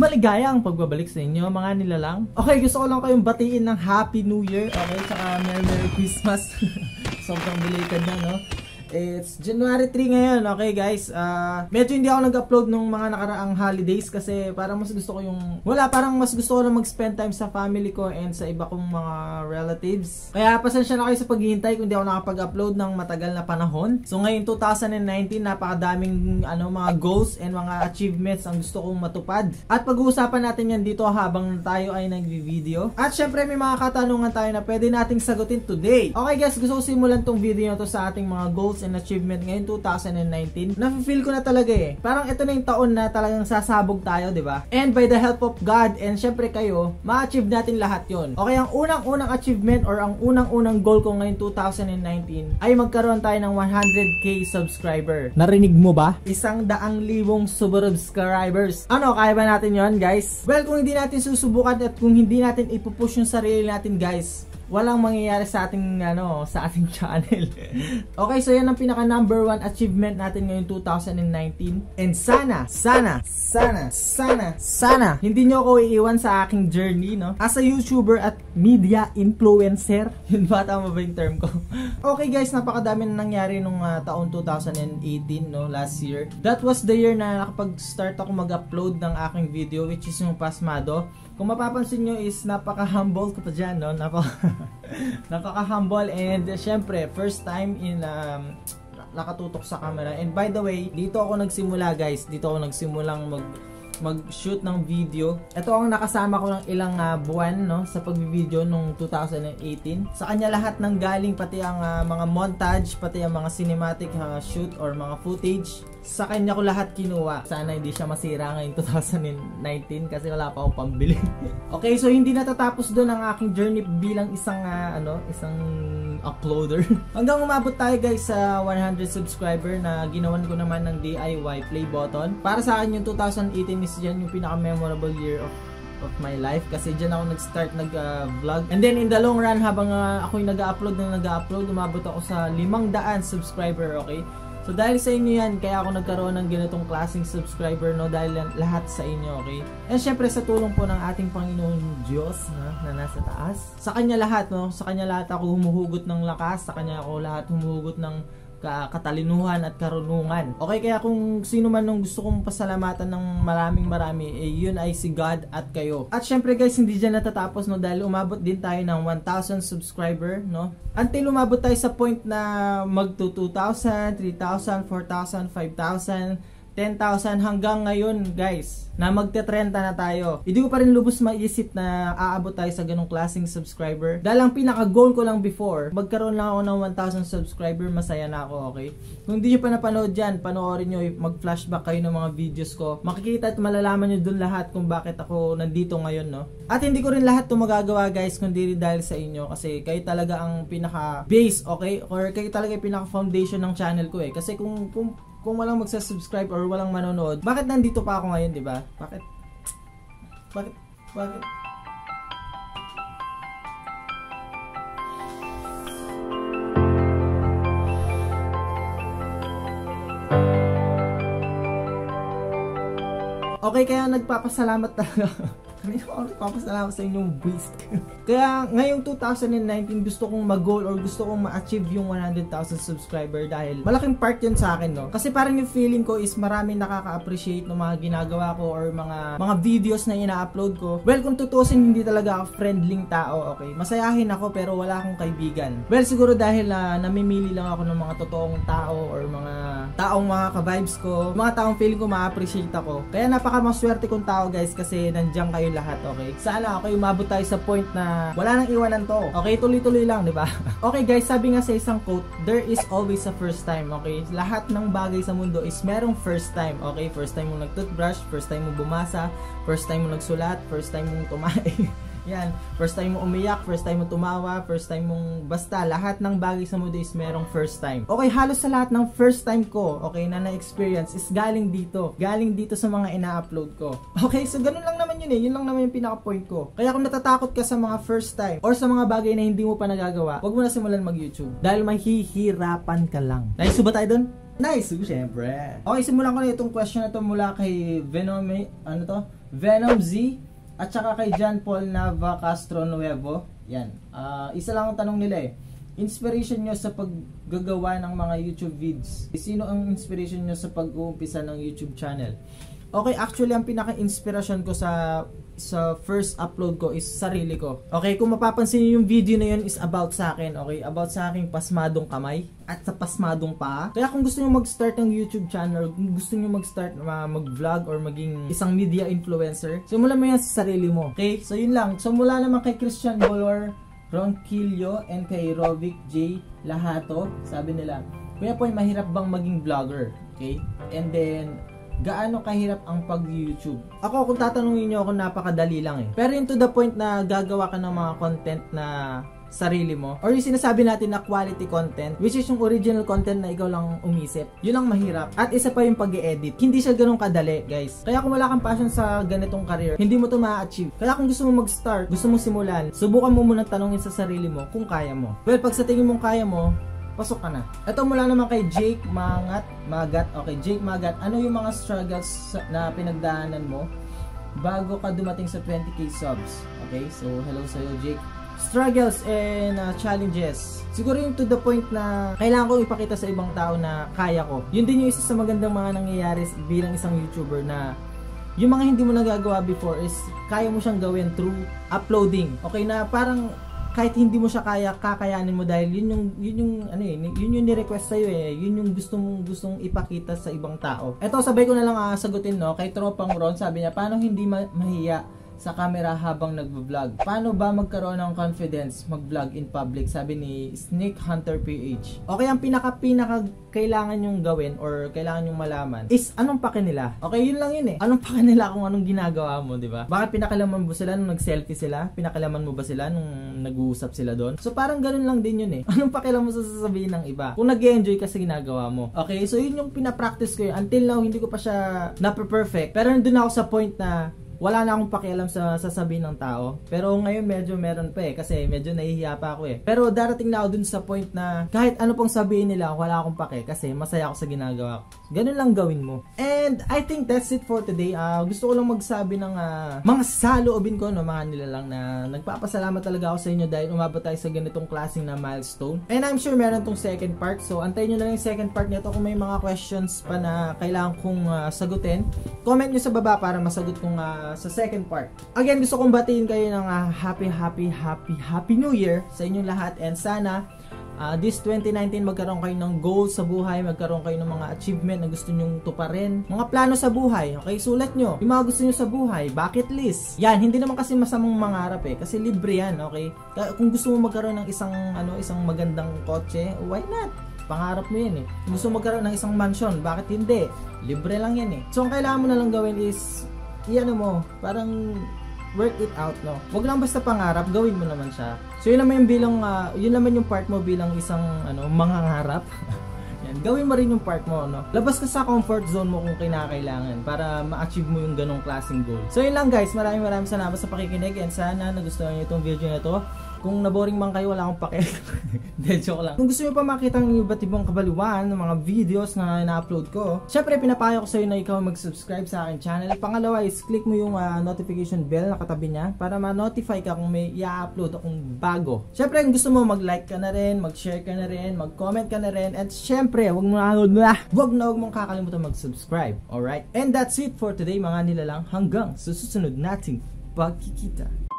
Maligayang pagbabalik sa inyo mga nilalang. Okay, gusto ko lang kayong batiin ng Happy New Year. Okay, saka Merry Merry Christmas. Sobrang belated na, no? It's January 3 ngayon, okay guys. Uh, medyo hindi ako nag-upload nung mga nakaraang holidays kasi parang mas gusto ko yung... Wala, parang mas gusto ko na mag-spend time sa family ko and sa iba kong mga relatives. Kaya pasensya na kayo sa paghihintay kung hindi ako nakapag-upload ng matagal na panahon. So ngayon 2019, napakadaming ano, mga goals and mga achievements ang gusto kong matupad. At pag-uusapan natin yan dito habang tayo ay nag-video. At syempre may mga katanungan tayo na pwede nating sagutin today. Okay guys, gusto ko simulan tong video na to sa ating mga goals goals and achievement ngayon 2019, na-feel ko na talaga eh. Parang ito na yung taon na talagang sasabog tayo, di ba? And by the help of God and syempre kayo, ma-achieve natin lahat yon. Okay, ang unang-unang achievement or ang unang-unang goal ko ngayon 2019 ay magkaroon tayo ng 100k subscriber. Narinig mo ba? Isang daang libong subscribers. Ano, kaya ba natin yon guys? Well, kung hindi natin susubukan at kung hindi natin ipupush yung sarili natin guys, walang mangyayari sa ating ano sa ating channel. okay, so yan ang pinaka number one achievement natin ngayong 2019. And sana, sana, sana, sana, sana hindi nyo ako iiwan sa aking journey, no? As a YouTuber at media influencer. Yun ba tama ba yung term ko? okay guys, napakadami na nangyari nung uh, taon 2018, no? Last year. That was the year na nakapag-start ako mag-upload ng aking video which is yung Pasmado. Kung mapapansin nyo is napaka-humble ko pa dyan, no? Napaka napaka-humble and uh, syempre, first time in um, nakatutok sa camera. And by the way, dito ako nagsimula guys. Dito ako nagsimulang mag mag-shoot ng video. Ito ang nakasama ko ng ilang uh, buwan no sa pagbi-video nung 2018. Sa kanya lahat ng galing pati ang uh, mga montage, pati ang mga cinematic uh, shoot or mga footage sa kanya ko lahat kinuha. Sana hindi siya masira ngayong 2019 kasi wala pa akong pambili. okay, so hindi natatapos doon ang aking journey bilang isang uh, ano, isang uploader. Hanggang umabot tayo guys sa 100 subscriber na ginawan ko naman ng DIY play button. Para sa akin yung 2018 is yan yung pinaka memorable year of of my life kasi diyan ako nag-start nag-vlog. Uh, And then in the long run habang uh, ako'y nag-upload na nag-upload, umabot ako sa 500 subscriber, okay? So dahil sa inyo yan, kaya ako nagkaroon ng ganitong klaseng subscriber no dahil lahat sa inyo, okay? And syempre sa tulong po ng ating Panginoon Diyos na, na nasa taas. Sa kanya lahat, no? Sa kanya lahat ako humuhugot ng lakas, sa kanya ako lahat humuhugot ng katalinuhan at karunungan. Okay, kaya kung sino man nung gusto kong pasalamatan ng maraming marami, eh, yun ay si God at kayo. At syempre guys, hindi dyan natatapos no dahil umabot din tayo ng 1,000 subscriber, no? Until umabot tayo sa point na mag 2,000, 3,000, 4,000, 5,000, 10,000 hanggang ngayon guys na magte-30 na tayo. Hindi ko pa rin lubos maisip na aabot tayo sa ganong klaseng subscriber. Dahil ang pinaka-goal ko lang before, magkaroon lang ako ng 1,000 subscriber, masaya na ako, okay? Kung hindi nyo pa napanood dyan, panoorin nyo, mag-flashback kayo ng mga videos ko. Makikita at malalaman nyo dun lahat kung bakit ako nandito ngayon, no? At hindi ko rin lahat ito magagawa guys, kundi rin dahil sa inyo kasi kayo talaga ang pinaka-base, okay? Or kayo talaga yung pinaka-foundation ng channel ko eh. Kasi kung, kung kung walang magsa-subscribe or walang manonood, bakit nandito pa ako ngayon, 'di ba? Bakit? Bakit? Bakit? Okay, kaya nagpapasalamat talaga Kanina ako nagpapasalamat sa inyong waste. Kaya ngayong 2019 gusto kong mag-goal or gusto kong ma-achieve yung 100,000 subscriber dahil malaking part yun sa akin no. Kasi parang yung feeling ko is marami nakaka-appreciate ng mga ginagawa ko or mga mga videos na ina-upload ko. Well, kung tutusin hindi talaga ako friendly tao, okay. Masayahin ako pero wala akong kaibigan. Well, siguro dahil uh, namimili lang ako ng mga totoong tao or mga taong mga ka-vibes ko, mga taong feeling ko ma-appreciate ako. Kaya napaka maswerte kong tao guys kasi nandiyan kayo lahat, okay? Sana okay umabot tayo sa point na wala nang iwanan to. Okay, tuloy-tuloy lang, di ba? okay guys, sabi nga sa isang quote, there is always a first time, okay? Lahat ng bagay sa mundo is merong first time, okay? First time mo nag-toothbrush, first time mo bumasa, first time mo nagsulat, first time mo tumae. Yan, first time mo umiyak, first time mo tumawa, first time mong basta lahat ng bagay sa mundo is merong first time. Okay, halos sa lahat ng first time ko, okay, na na-experience is galing dito. Galing dito sa mga ina-upload ko. Okay, so ganun lang naman yun eh. Yun lang naman yung pinaka-point ko. Kaya kung natatakot ka sa mga first time or sa mga bagay na hindi mo pa nagagawa, wag mo na simulan mag-YouTube. Dahil mahihirapan ka lang. Nice ba tayo dun? Nice, syempre. Okay, simulan ko na itong question na to mula kay Venome, ano to? Venom Z, at saka kay John Paul Nava Castro Nuevo. Yan. Ah, isa lang ang tanong nila eh. Inspiration nyo sa paggagawa ng mga YouTube vids. Sino ang inspiration nyo sa pag-uumpisa ng YouTube channel? Okay, actually ang pinaka-inspirasyon ko sa sa first upload ko is sarili ko. Okay, kung mapapansin niyo yung video na yun is about sa akin, okay? About sa aking pasmadong kamay at sa pasmadong paa. Kaya kung gusto niyo mag-start ng YouTube channel, kung gusto niyo mag-start uh, mag-vlog or maging isang media influencer, simulan mo yan sa sarili mo. Okay? So yun lang. So mula naman kay Christian Bolor, Ronquillo, and kay Rovic J. Lahato, sabi nila, Kuya Poy, mahirap bang maging vlogger? Okay? And then, gaano kahirap ang pag-YouTube? Ako, kung tatanungin niyo ako, napakadali lang eh. Pero yung to the point na gagawa ka ng mga content na sarili mo or yung sinasabi natin na quality content which is yung original content na ikaw lang umisip yun ang mahirap. At isa pa yung pag edit hindi siya ganun kadali guys. Kaya kung wala kang passion sa ganitong career hindi mo to ma-achieve. Kaya kung gusto mo mag-start gusto mo simulan subukan mo muna tanongin sa sarili mo kung kaya mo. Well pag sa tingin mong kaya mo pasok ka na. Ito mula naman kay Jake Mangat, Magat. Okay, Jake Magat. Ano yung mga struggles na pinagdaanan mo bago ka dumating sa 20k subs? Okay, so hello sa iyo Jake. Struggles and uh, challenges. Siguro yung to the point na kailangan ko ipakita sa ibang tao na kaya ko. Yun din yung isa sa magandang mga nangyayari bilang isang YouTuber na yung mga hindi mo nagagawa before is kaya mo siyang gawin through uploading. Okay na parang kahit hindi mo siya kaya kakayanin mo dahil yun yung yun yung ano eh yun yung ni-request sa iyo eh. Yun yung gustong gustong ipakita sa ibang tao. Eto sabay ko na lang uh, sagutin no? Kay tropang Ron sabi niya paano hindi ma- mahiya sa camera habang nagvo-vlog. Paano ba magkaroon ng confidence mag-vlog in public? Sabi ni Snake Hunter PH. Okay, ang pinaka pinaka kailangan yung gawin or kailangan yung malaman is anong pake nila? Okay, yun lang yun eh. Anong pake nila kung anong ginagawa mo, di ba? Bakit pinakalaman mo sila nung nag-selfie sila? Pinakalaman mo ba sila nung nag-uusap sila doon? So parang ganun lang din yun eh. Anong pakialam mo sa sasabihin ng iba? Kung nag-enjoy ka sa ginagawa mo. Okay, so yun yung pina-practice ko yun. Until now, hindi ko pa siya na-perfect. Pero nandun ako sa point na wala na akong pakialam sa sasabihin ng tao. Pero ngayon medyo meron pa eh kasi medyo nahihiya pa ako eh. Pero darating na ako dun sa point na kahit ano pong sabihin nila, wala akong pake kasi masaya ako sa ginagawa ko. Ganun lang gawin mo. And I think that's it for today. Uh, gusto ko lang magsabi ng uh, mga saloobin ko no mga nila lang na nagpapasalamat talaga ako sa inyo dahil umabot tayo sa ganitong klaseng na milestone. And I'm sure meron tong second part. So antayin nyo na lang yung second part nito kung may mga questions pa na kailangan kong uh, sagutin. Comment nyo sa baba para masagot kong uh, sa second part. Again, gusto kong batiin kayo ng uh, happy, happy, happy, happy new year sa inyong lahat and sana uh, this 2019 magkaroon kayo ng goals sa buhay, magkaroon kayo ng mga achievement na gusto nyong tuparin, mga plano sa buhay, okay, sulat nyo, yung mga gusto nyo sa buhay, bucket list. Yan, hindi naman kasi masamang mangarap eh, kasi libre yan, okay? Kung gusto mo magkaroon ng isang, ano, isang magandang kotse, why not? Pangarap mo yan eh. Gusto magkaroon ng isang mansion, bakit hindi? Libre lang yan eh. So, ang kailangan mo na lang gawin is i-ano mo, parang work it out, no? Huwag lang basta pangarap, gawin mo naman siya. So, yun naman yung bilang, uh, yun naman yung part mo bilang isang, ano, mangangarap. Yan, gawin mo rin yung part mo, no? Labas ka sa comfort zone mo kung kinakailangan para ma-achieve mo yung ganong klaseng goal. So, yun lang guys. Maraming maraming salamat sa pakikinig and sana nagustuhan niyo itong video na to. Kung naboring man kayo, wala akong pake. Hindi, joke lang. Kung gusto niyo pa makita ng iba't ibang kabaliwan ng mga videos na na-upload ko, syempre pinapayo ko sa iyo na ikaw mag-subscribe sa akin channel. Pangalawa is click mo yung uh, notification bell na katabi niya para ma-notify ka kung may i-upload akong bago. Syempre, kung gusto mo mag-like ka na rin, mag-share ka na rin, mag-comment ka na rin, at syempre, wag mo na, wag na wag mong kakalimutan mag-subscribe. Alright? And that's it for today mga nilalang hanggang sa susunod nating pagkikita.